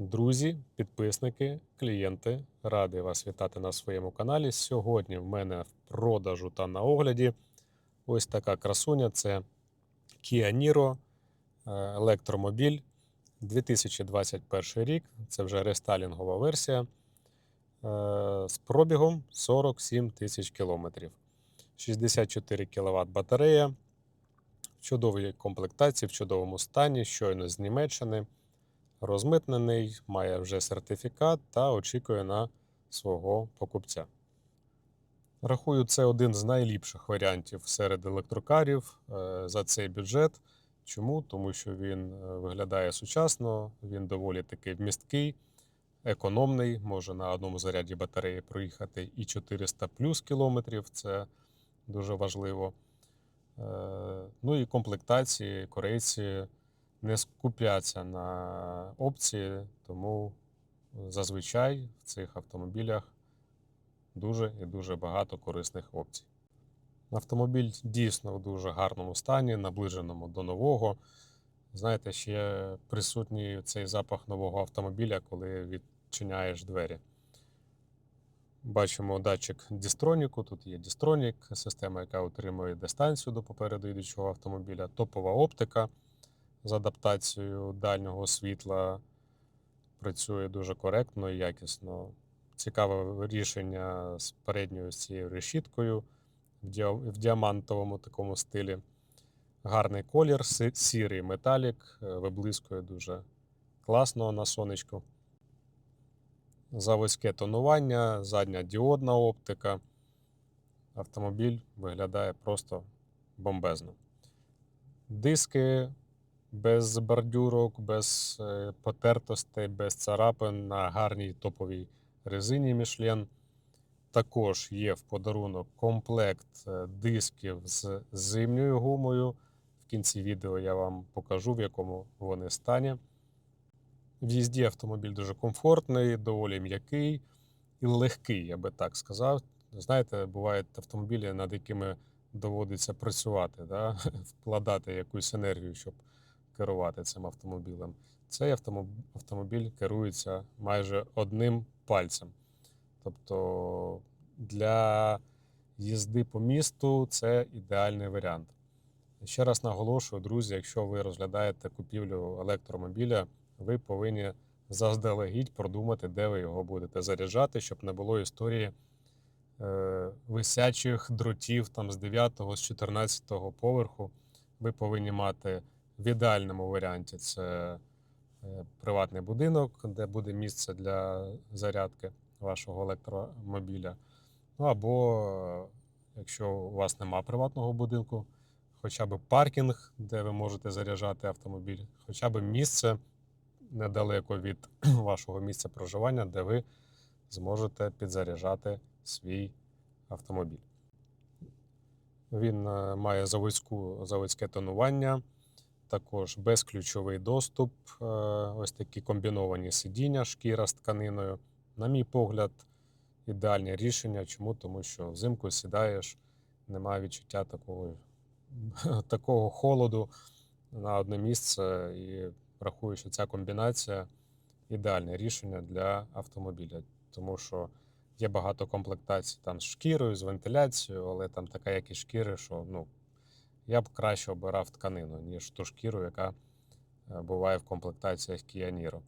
Друзі, підписники, клієнти, радий вас вітати на своєму каналі. Сьогодні в мене в продажу та на огляді ось така красуня. Це Kia Niro е, електромобіль 2021 рік. Це вже рестайлінгова версія е, з пробігом 47 тисяч кілометрів. 64 кВт батарея. В чудовій комплектації, в чудовому стані, щойно з Німеччини розмитнений, має вже сертифікат та очікує на свого покупця. Рахую, це один з найліпших варіантів серед електрокарів е, за цей бюджет. Чому? Тому що він е, виглядає сучасно, він доволі таки вмісткий, економний, може на одному заряді батареї проїхати і 400 плюс кілометрів, це дуже важливо. Е, Ну і комплектації корейці не скупляться на опції, тому зазвичай в цих автомобілях дуже і дуже багато корисних опцій. Автомобіль дійсно в дуже гарному стані, наближеному до нового. Знаєте, ще присутній цей запах нового автомобіля, коли відчиняєш двері. Бачимо датчик дістроніку. Тут є дістронік, система, яка отримує дистанцію до попереду йдучого автомобіля, топова оптика з адаптацією дальнього світла працює дуже коректно і якісно. Цікаве рішення з передньою з цією решіткою в, діа- в діамантовому такому стилі. Гарний колір, сірий металік, е, виблискує дуже класно на сонечку. Заводське тонування, задня діодна оптика. Автомобіль виглядає просто бомбезно. Диски без бордюрок, без е, потертостей, без царапин на гарній топовій резині Michelin. Також є в подарунок комплект е, дисків з зимньою гумою. В кінці відео я вам покажу, в якому вони стані. В їзді автомобіль дуже комфортний, доволі м'який і легкий, я би так сказав. Знаєте, бувають автомобілі, над якими доводиться працювати, да? вкладати якусь енергію, щоб керувати цим автомобілем. Цей автомобіль керується майже одним пальцем. Тобто для їзди по місту це ідеальний варіант. Ще раз наголошую, друзі, якщо ви розглядаєте купівлю електромобіля, ви повинні заздалегідь продумати, де ви його будете заряджати, щоб не було історії е, висячих дротів там з 9 з 14 поверху. Ви повинні мати в ідеальному варіанті це е, приватний будинок, де буде місце для зарядки вашого електромобіля. Ну або якщо у вас нема приватного будинку, хоча б паркінг, де ви можете заряджати автомобіль, хоча б місце недалеко від вашого місця проживання, де ви зможете підзаряджати свій автомобіль. Він е, має заводське тонування, також безключовий доступ, е, ось такі комбіновані сидіння, шкіра з тканиною. На мій погляд, ідеальне рішення. Чому? Тому що взимку сідаєш, немає відчуття такого, такого холоду на одне місце. І рахую, що ця комбінація ідеальне рішення для автомобіля, тому що є багато комплектацій там з шкірою, з вентиляцією, але там така якість шкіри, що ну, я б краще обирав тканину, ніж ту шкіру, яка е, буває в комплектаціях Kia.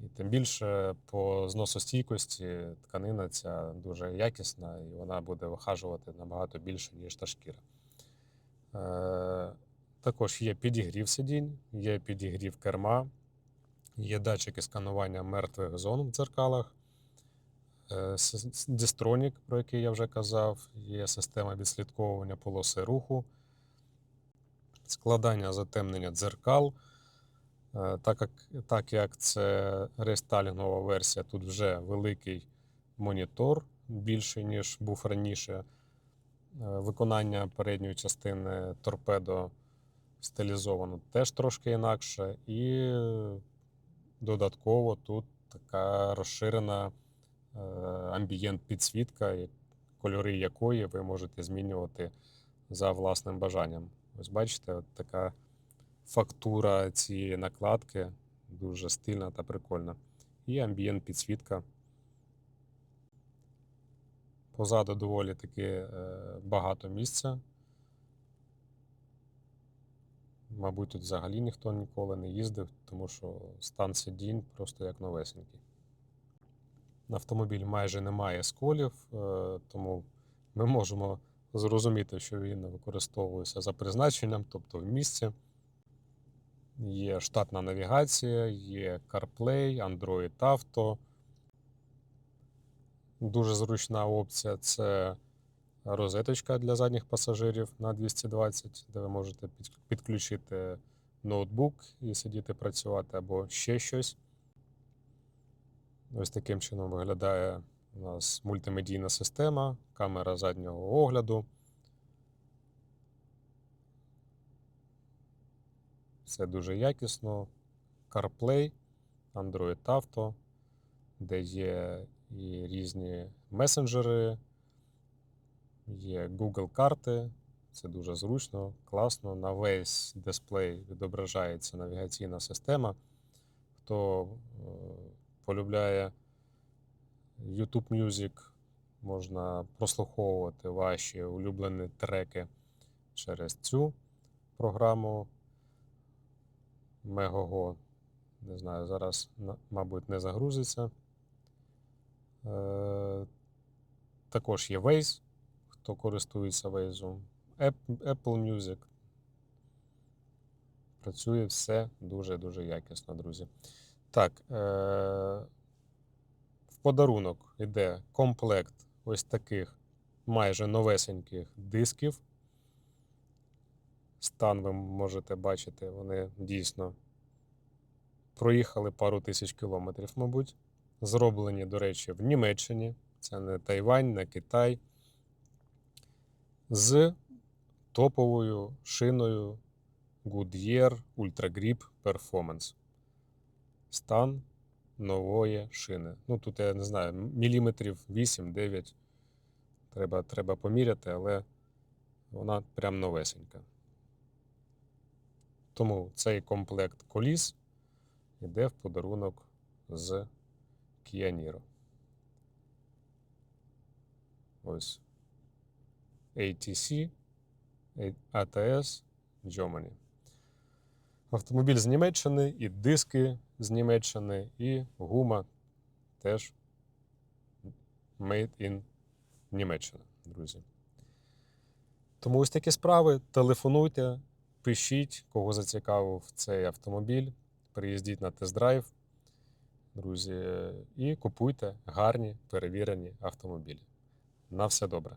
І тим більше по зносостійкості тканина ця дуже якісна, і вона буде вихажувати набагато більше, ніж та шкіра. Е, також є підігрів сидінь, є підігрів керма, є датчики сканування мертвих зон в дзеркалах, е, дистронік, про який я вже казав, є система відслідковування полоси руху, складання затемнення дзеркал. Е, Так як, так як це рестайлінгова версія, тут вже великий монітор, більший, ніж був раніше. Е, Виконання передньої частини торпедо стилізовано теж трошки інакше. І додатково тут така розширена е, амбієнт підсвітка, кольори якої ви можете змінювати за власним бажанням. Ось бачите, от така фактура цієї накладки дуже стильна та прикольна. І амбієнт підсвітка. Позаду доволі таки е, багато місця. Мабуть, тут взагалі ніхто ніколи не їздив, тому що стан сидінь просто як новесенький. Автомобіль майже не має сколів, е, тому ми можемо зрозуміти, що він використовується за призначенням, тобто в місці. Є штатна навігація, є CarPlay, Android Auto. Дуже зручна опція це розеточка для задніх пасажирів на 220, де ви можете підключити ноутбук і сидіти працювати або ще щось. Ось таким чином виглядає у нас мультимедійна система, камера заднього огляду. Все дуже якісно. CarPlay, Android Auto, де є і різні месенджери, є Google карти. Це дуже зручно, класно. На весь дисплей відображається навігаційна система. Хто е, полюбляє YouTube Music, можна прослуховувати ваші улюблені треки через цю програму Megogo. Не знаю, зараз, мабуть, не загрузиться. Е, Також є Waze, хто користується Waze. Apple Music. Працює все дуже-дуже якісно, друзі. Так, е, подарунок йде комплект ось таких майже новесеньких дисків. Стан ви можете бачити, вони дійсно проїхали пару тисяч кілометрів, мабуть. Зроблені, до речі, в Німеччині. Це не Тайвань, не Китай. З топовою шиною Goodyear Ultra Grip Performance. Стан нової шини. Ну, тут я не знаю, міліметрів 8-9. Треба, треба поміряти, але вона прям новесенька. Тому цей комплект коліс йде в подарунок з Kia. Ось ATC ATS Germany. Автомобіль з Німеччини, і диски з Німеччини, і гума теж made in Німеччина, друзі. Тому ось такі справи. Телефонуйте, пишіть, кого зацікавив цей автомобіль. Приїздіть на тест-драйв, друзі, і купуйте гарні перевірені автомобілі. На все добре.